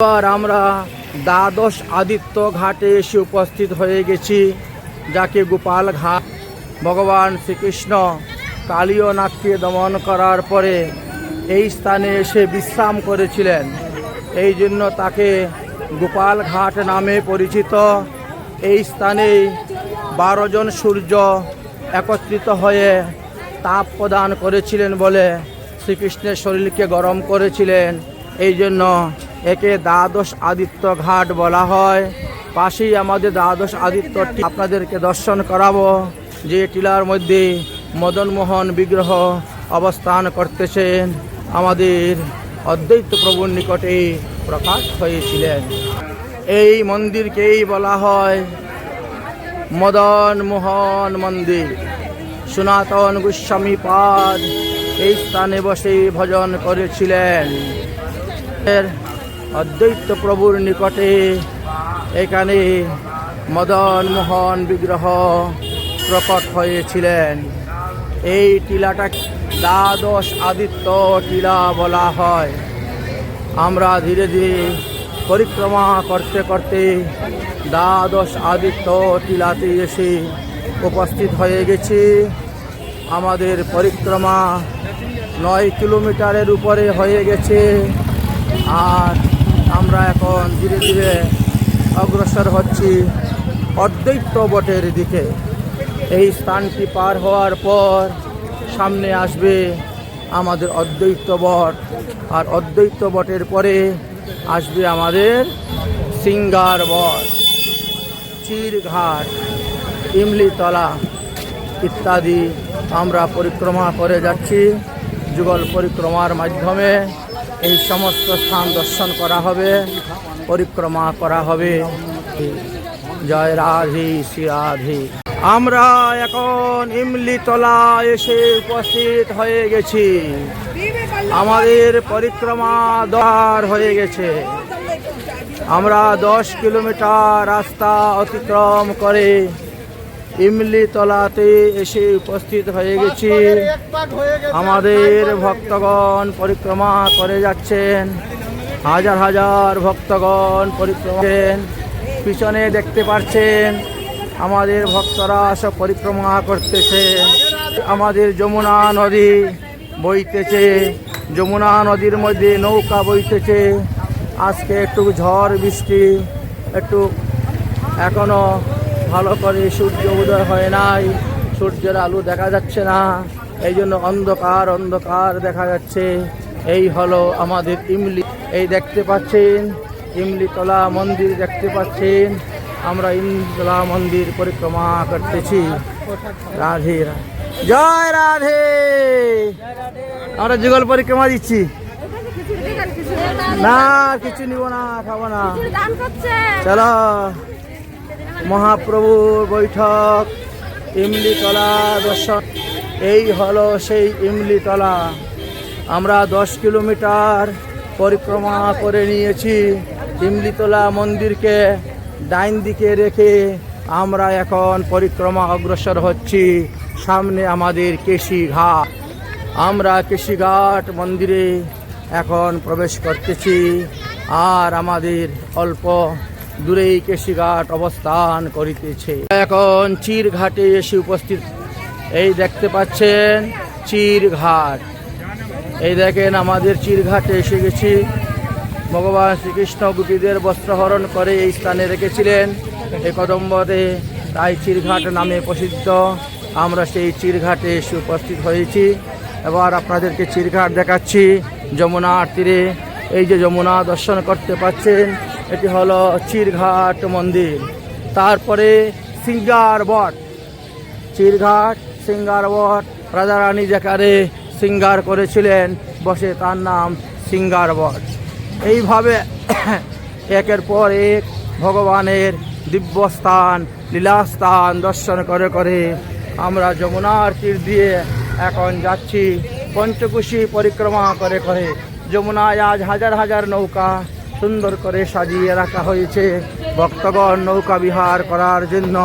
এবার আমরা দ্বাদশ আদিত্য ঘাটে এসে উপস্থিত হয়ে গেছি, যাকে গোপাল ঘাট ভগবান শ্রীকৃষ্ণ কালীয় নাগকে দমন করার পরে এই স্থানে এসে বিশ্রাম করেছিলেন। এই জন্য তাকে গোপাল ঘাট নামে পরিচিত। এই স্থানে বারো জন সূর্য একত্রিত হয়ে তাপ প্রদান করেছিলেন বলে শ্রীকৃষ্ণের শরীরকে গরম করেছিলেন। এই জন্য একে দ্বাদশ আদিত্য ঘাট বলা হয়। পাশেই আমাদের দ্বাদশ আদিত্য আপনাদেরকে দর্শন করাবো। যে টিলার মধ্যে মদনমোহন বিগ্রহ অবস্থান করতেছেন, আমাদের অদ্বৈত প্রভুর নিকটে প্রকাশ হয়েছিলেন। এই মন্দিরকেই বলা হয় মদন মোহন মন্দির। সনাতন গোস্বামী পাদ এই স্থানে বসে ভজন করেছিলেন। অদ্বৈত প্রভুর নিকটে। এখানে মদন মোহন বিগ্রহ প্রকট হয়েছিলেন। এই টিলাটা দ্বাদশ আদিত্য টিলা বলা হয়। আমরা ধীরে ধীরে পরিক্রমা করতে করতে দ্বাদশ আদিত্য টিলাতে এসে উপস্থিত হয়ে গেছি। আমাদের পরিক্রমা নয় কিলোমিটারের উপরে হয়ে গেছে। আর আমরা এখন ধীরে ধীরে অগ্রসর হচ্ছি অদ্বৈত বটের দিকে। এই স্থানটি পার হওয়ার পর সামনে আসবে আমাদের অদ্বৈত বট। আর অদ্বৈত বটের পরে আসবে আমাদের সিঙ্গার বট। চিরঘাট, ইমলিতলা ইত্যাদি আমরা পরিক্রমা করে যাচ্ছি। যুগল পরিক্রমার মাধ্যমে এই সমস্ত স্থান দর্শন করা হবে, পরিক্রমা করা হবে। জয় রাধে, শ্রী রাধে। আমরা এখন ইমলিতলা এসে উপস্থিত হয়ে গেছি। আমাদের পরিক্রমা দ্বার হয়ে গেছে। আমরা দশ কিলোমিটার রাস্তা অতিক্রম করে ইমলিতলাতে এসে উপস্থিত হয়ে গেছি। আমাদের ভক্তগণ পরিক্রমা করে যাচ্ছেন। হাজার হাজার ভক্তগণ পরিক্রমা। পিছনে দেখতে পাচ্ছেন, আমাদের ভক্তরা সব পরিক্রমা করতেছে। আমাদের যমুনা নদী বইতেছে। যমুনা নদীর মধ্যে নৌকা বইতেছে। আজকে একটু ঝড় বৃষ্টি, একটু এখনও ভালো করে সূর্য উদয় হয় নাই। সূর্যের আলো দেখা যাচ্ছে না। এই জন্য অন্ধকার অন্ধকার দেখা যাচ্ছে। এই হলো আমাদের ইমলি। এই দেখতে পাচ্ছেন ইমলিতলা মন্দির দেখতে পাচ্ছেন। আমরা ইমলিতলা মন্দির পরিক্রমা করতেছি। রাধে রাধে জয় রাধে! আমরা যুগল পরিক্রমা দিচ্ছি। না কিছু নিব না খাব না। চলো। মহাপ্রভুর বৈঠক ইমলিতলা দর্শন। এই হলো সেই ইমলিতলা আমরা দশ কিলোমিটার পরিক্রমা করে নিয়েছি। ইমলিতলা মন্দিরকে ডাইন দিকে রেখে আমরা এখন পরিক্রমা অগ্রসর হচ্ছি সামনে আমাদের কেশি ঘাট আমরা কেশিঘাট মন্দিরে এখন প্রবেশ করতেছি। আর আমাদের অল্প দূরেই কেশিঘাট অবস্থান করিতেছে। এখন চিরঘাটে এসে উপস্থিত। এই দেখতে পাচ্ছেন চিরঘাট। এই দেখেন আমাদের চিরঘাটে এসে গেছি। ভগবান শ্রীকৃষ্ণ গোপীদের বস্ত্রহরণ করে এই স্থানে রেখেছিলেন। এই কদম্বরে তাই চিরঘাট নামে প্রসিদ্ধ। আমরা সেই চিরঘাটে এসে উপস্থিত হয়েছি। এবার আপনাদেরকে চিরঘাট দেখাচ্ছি যমুনার তীরে। এই যে যমুনা দর্শন করতে পাচ্ছেন এটি হলো চিরঘাট মন্দির। তারপরে সিঙ্গার বট। চিরঘাট, সিঙ্গার বট রাজা রানী যেখানে সিঙ্গার করেছিলেন, বসে তার নাম সিঙ্গার বট। এইভাবে একের পর এক ভগবানের দিব্যস্থান, লীলাস্থান দর্শন করে করে আমরা যমুনার তীর দিয়ে এখন যাচ্ছি, পঞ্চকুশি পরিক্রমা করে করে। যমুনায় আজ হাজার হাজার নৌকা সুন্দর করে সাজিয়ে রাখা হয়েছে ভক্তগণ, নৌকা বিহার করার জন্য।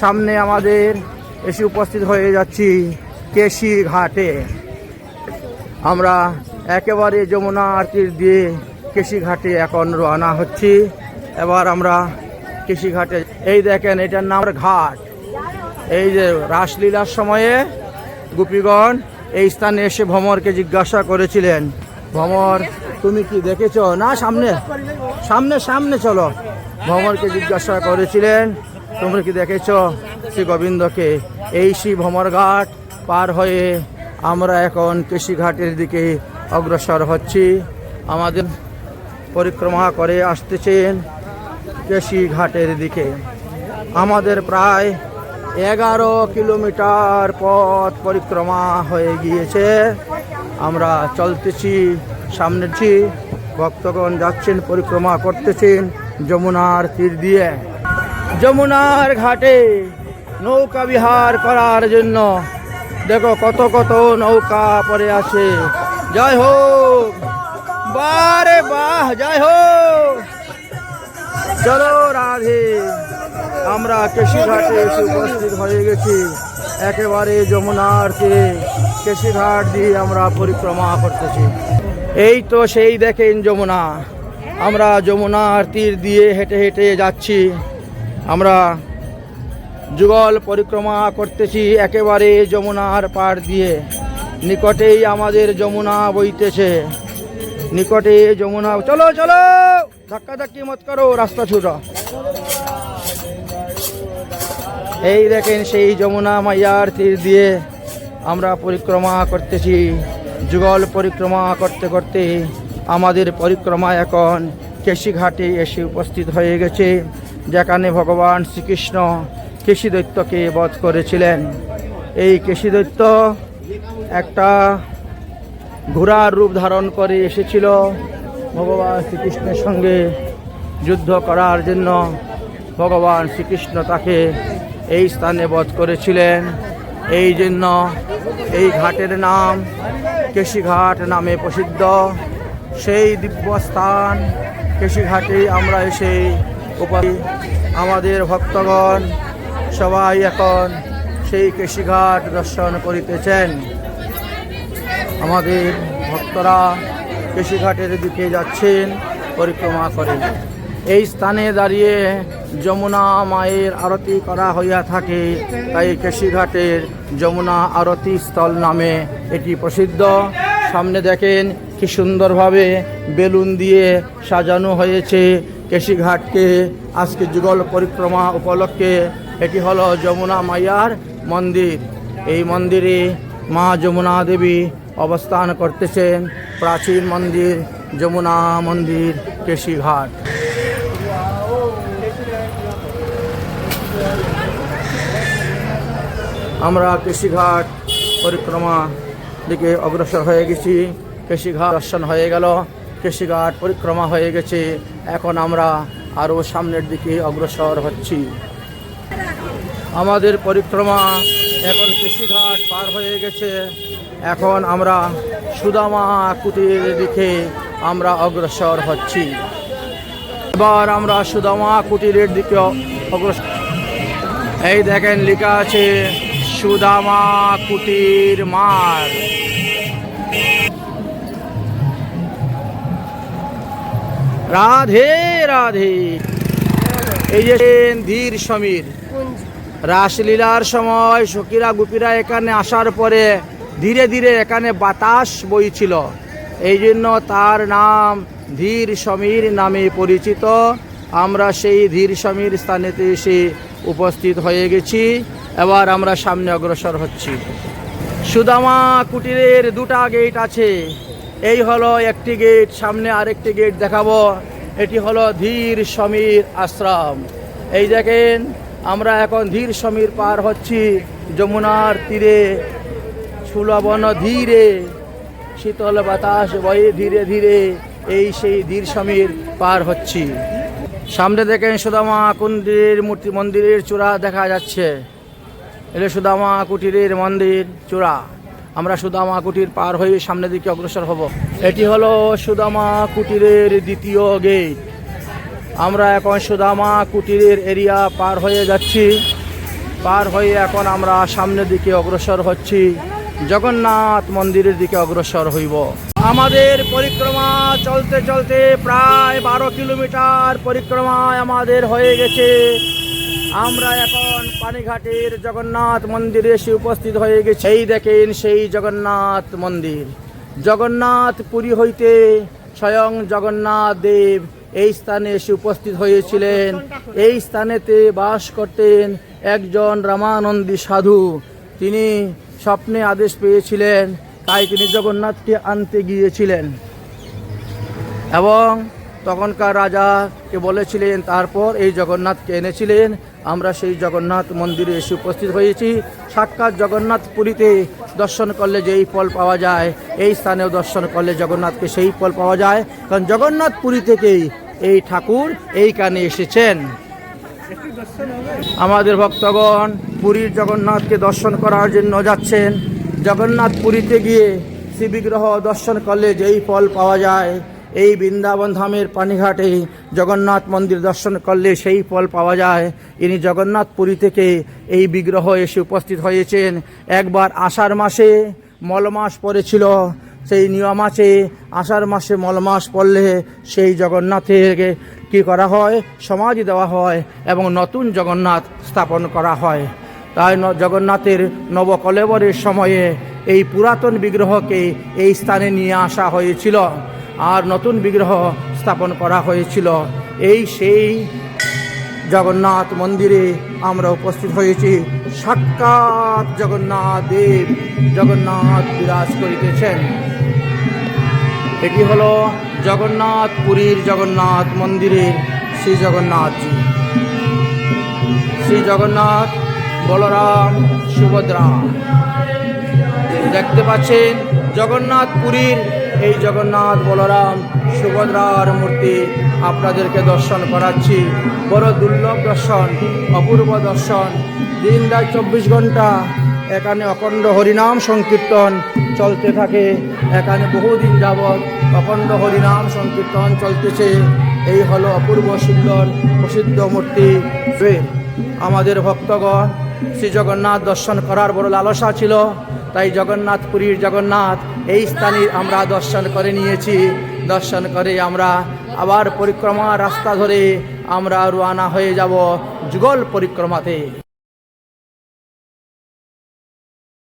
সামনে আমাদের এসে উপস্থিত হয়ে যাচ্ছি কেশি ঘাটে আমরা একেবারে যমুনা তীর দিয়ে কৃষিঘাটে এখন রওনা হচ্ছি। এবার আমরা কৃষিঘাটে এই দেখেন এটার নাম ঘাট। এই যে রাসলীলার সময়ে গোপীগণ এই স্থানে এসে ভ্রমরকে জিজ্ঞাসা করেছিলেন ভ্রমর তুমি কি দেখেছ? না, সামনে সামনে সামনে চলো। ভ্রমরকে জিজ্ঞাসা করেছিলেন, তোমরা কি দেখেছ? শ্রী গোবিন্দকে এই শ্রী ভ্রমর ঘাট পার হয়ে আমরা এখন কৃষিঘাটের দিকে অগ্রসর হচ্ছি। আমাদের পরিক্রমা করে আসতেছেন কৃষি ঘাটের দিকে। আমাদের প্রায় এগারো কিলোমিটার পথ পরিক্রমা হয়ে গিয়েছে। আমরা চলতেছি, সামনেছি। ভক্তগণ যাচ্ছেন, পরিক্রমা করতেছেন যমুনার তীর দিয়ে। যমুনার ঘাটে নৌকা বিহার করার জন্য। দেখো কত কত নৌকা পরে আছে। জয় হোক, বারে বাহ জয় হোক। চলো রাধে, আমরা কেশিঘাটে এসে উপস্থিত হয়ে গেছি। একেবারে যমুনার তীরে কেশিঘাট দিয়ে আমরা পরিক্রমা করতেছি। এই তো সেই দেখেন যমুনা। আমরা যমুনার তীর দিয়ে হেঁটে হেঁটে যাচ্ছি। আমরা যুগল পরিক্রমা করতেছি একেবারে যমুনার পাড় দিয়ে। নিকটেই আমাদের যমুনা বইতেছে। নিকটে যমুনা চলো চলো! ধাক্কা ধাক্কি মত করো, রাস্তা ছুটো। এই দেখেন সেই যমুনা মাইয়ার তীর দিয়ে আমরা পরিক্রমা করতেছি। যুগল পরিক্রমা করতে করতে আমাদের পরিক্রমা এখন কেশিঘাটে এসে উপস্থিত হয়ে গেছে, যেখানে ভগবান শ্রীকৃষ্ণ কেশি দৈত্যকে বধ করেছিলেন। এই কেশি দৈত্য একটা ঘোড়ার রূপ ধারণ করে এসেছিল। ভগবান শ্রীকৃষ্ণের সঙ্গে যুদ্ধ করার জন্য ভগবান শ্রীকৃষ্ণ তাকে এই স্থানে বধ করেছিলেন। এই জন্য এই ঘাটের নাম কেশিঘাট নামে প্রসিদ্ধ। সেই দিব্য স্থান কেশিঘাটে আমরা এসে আমাদের ভক্তগণ সবাই এখন সেই কেশিঘাট দর্শন করিতেছেন। আমাদের ভক্তরা কেশিঘাটের দিকে যাচ্ছেন, পরিক্রমা করে এই স্থানে দাঁড়িয়ে যমুনা মায়ের আরতি করা হইয়া থাকে। তাই কেশিঘাটের যমুনা আরতি স্থল নামে এটি প্রসিদ্ধ। সামনে দেখেন কি সুন্দরভাবে বেলুন দিয়ে সাজানো হয়েছে কেশিঘাটকে। আজকে যুগল পরিক্রমা উপলক্ষে এটি হলো যমুনা মাইয়ার মন্দির। এই মন্দিরে মা যমুনা দেবী অবস্থান করতেছেন। প্রাচীন মন্দির, যমুনা মন্দির, কেশিঘাট আমরা কৃষিঘাট পরিক্রমা দিকে অগ্রসর হয়ে গেছি। কৃষিঘাট দর্শন হয়ে গেল। কৃষিঘাট পরিক্রমা হয়ে গেছে। এখন আমরা আরও সামনের দিকে অগ্রসর হচ্ছি। আমাদের পরিক্রমা এখন কৃষিঘাট পার হয়ে গেছে। এখন আমরা সুদামা কুটির দিকে আমরা অগ্রসর হচ্ছি। এবার আমরা সুদামা কুটিরের দিকে অগ্রসর এই দেখেন লেখা আছে সুদামা কুটির মার রাধে রাধে। এই যে ধীর সমীর। রাসলীলার সময় সখীরা গুপিরা এখানে আসার পরে ধীরে ধীরে এখানে বাতাস বইছিল। এই জন্য তার নাম ধীর সমীর নামে পরিচিত। আমরা সেই ধীর সমীর স্থানেতে এসে উপস্থিত হয়ে গেছি। এবার আমরা সামনে অগ্রসর হচ্ছি। সুদামা কুটিরের দুটা গেট আছে। এই হলো একটি গেট সামনে আরেকটি গেট দেখাবো। এটি হলো ধীর সমীর আশ্রম। এই দেখেন, আমরা এখন ধীর সমীর পার হচ্ছি যমুনার তীরে। সুলবন ধীরে, শীতল বাতাস বয়ে ধীরে ধীরে এই সেই ধীর সমীর পার হচ্ছি। সামনে দেখেন সুদামা কুন্দির মূর্তি মন্দিরের চূড়া দেখা যাচ্ছে। এটা সুদামা কুটিরের মন্দির, চূড়া। আমরা সুদামা কুটির পার হয়ে সামনের দিকে অগ্রসর হব। এটি হলো সুদামা কুটিরের দ্বিতীয় গেট। আমরা এখন সুদামা কুটিরের এরিয়া পার হয়ে যাচ্ছি। পার হয়ে এখন আমরা সামনের দিকে অগ্রসর হচ্ছি। জগন্নাথ মন্দিরের দিকে অগ্রসর হইব। আমাদের পরিক্রমা চলতে চলতে প্রায় বারো কিলোমিটার পরিক্রমায় আমাদের হয়ে গেছে। আমরা এখন পানিঘাটের জগন্নাথ মন্দিরে এসে উপস্থিত হয়ে গেছি। এই দেখেন সেই জগন্নাথ মন্দির। জগন্নাথ পুরী হইতে স্বয়ং জগন্নাথ দেব এই স্থানে এসে উপস্থিত হয়েছিলেন। এই স্থানেতে বাস করতেন একজন রামানন্দী সাধু। তিনি স্বপ্নে আদেশ পেয়েছিলেন, তাই তিনি জগন্নাথকে আনতে গিয়েছিলেন। এবং তখনকার রাজাকে বলেছিলেন, তারপর এই জগন্নাথকে এনেছিলেন। আমরা সেই জগন্নাথ মন্দিরে এসে উপস্থিত হয়েছি। সাক্ষাৎ জগন্নাথ পুরীতে দর্শন করলে যেই ফল পাওয়া যায়, এই স্থানেও দর্শন করলে জগন্নাথকে সেই ফল পাওয়া যায়। কারণ জগন্নাথ পুরী থেকেই এই ঠাকুর এই কানে এসেছেন। আমাদের ভক্তগণ পুরীর জগন্নাথকে দর্শন করার জন্য যাচ্ছেন। জগন্নাথ পুরীতে গিয়ে শিবিগ্রহ দর্শন করলে যেই ফল পাওয়া যায় এই বৃন্দাবন ধামের পানিঘাটে জগন্নাথ মন্দির দর্শন করলে সেই ফল পাওয়া যায়। ইনি জগন্নাথ পুরী থেকে এই বিগ্রহ এসে উপস্থিত হয়েছেন। একবার আষাঢ় মাসে মলমাস পড়েছিল। সেই নিয়ম আছে, আষাঢ় মাসে মলমাস পড়লে সেই জগন্নাথের কি করা হয়? সমাধি দেওয়া হয় এবং নতুন জগন্নাথ স্থাপন করা হয়। তাই জগন্নাথের নবকলেবরের সময়ে এই পুরাতন বিগ্রহকে এই স্থানে নিয়ে আসা হয়েছিল। আর নতুন বিগ্রহ স্থাপন করা হয়েছিল। এই সেই জগন্নাথ মন্দিরে আমরা উপস্থিত হয়েছি। সাক্ষাৎ জগন্নাথ দেব, জগন্নাথ বিরাজ করিতেছেন। এটি হলো জগন্নাথ পুরীর জগন্নাথ মন্দিরের শ্রী জগন্নাথজি শ্রী জগন্নাথ বলরাম সুভদ্রা। দেখতে পাচ্ছেন জগন্নাথ পুরীর এই জগন্নাথ বলরাম সুভদ্রার মূর্তি। আপনাদেরকে দর্শন করাচ্ছি। বড় দুর্লভ দর্শন, অপূর্ব দর্শন। দিন রাত চব্বিশ ঘণ্টা এখানে অখণ্ড হরিনাম সংকীর্তন চলতে থাকে। এখানে বহুদিন যাবৎ অখণ্ড হরিনাম সংকীর্তন চলতেছে। এই হলো অপূর্ব সুন্দর প্রসিদ্ধ মূর্তি। আমাদের ভক্তগণ শ্রী জগন্নাথ দর্শন করার বড় লালসা ছিল। তাই জগন্নাথ পুরীর জগন্নাথ এই স্থানে আমরা দর্শন করে নিয়েছি। দর্শন করে আমরা আবার পরিক্রমা রাস্তা ধরে আমরা রোয়ানা হয়ে যাব যুগল পরিক্রমাতে।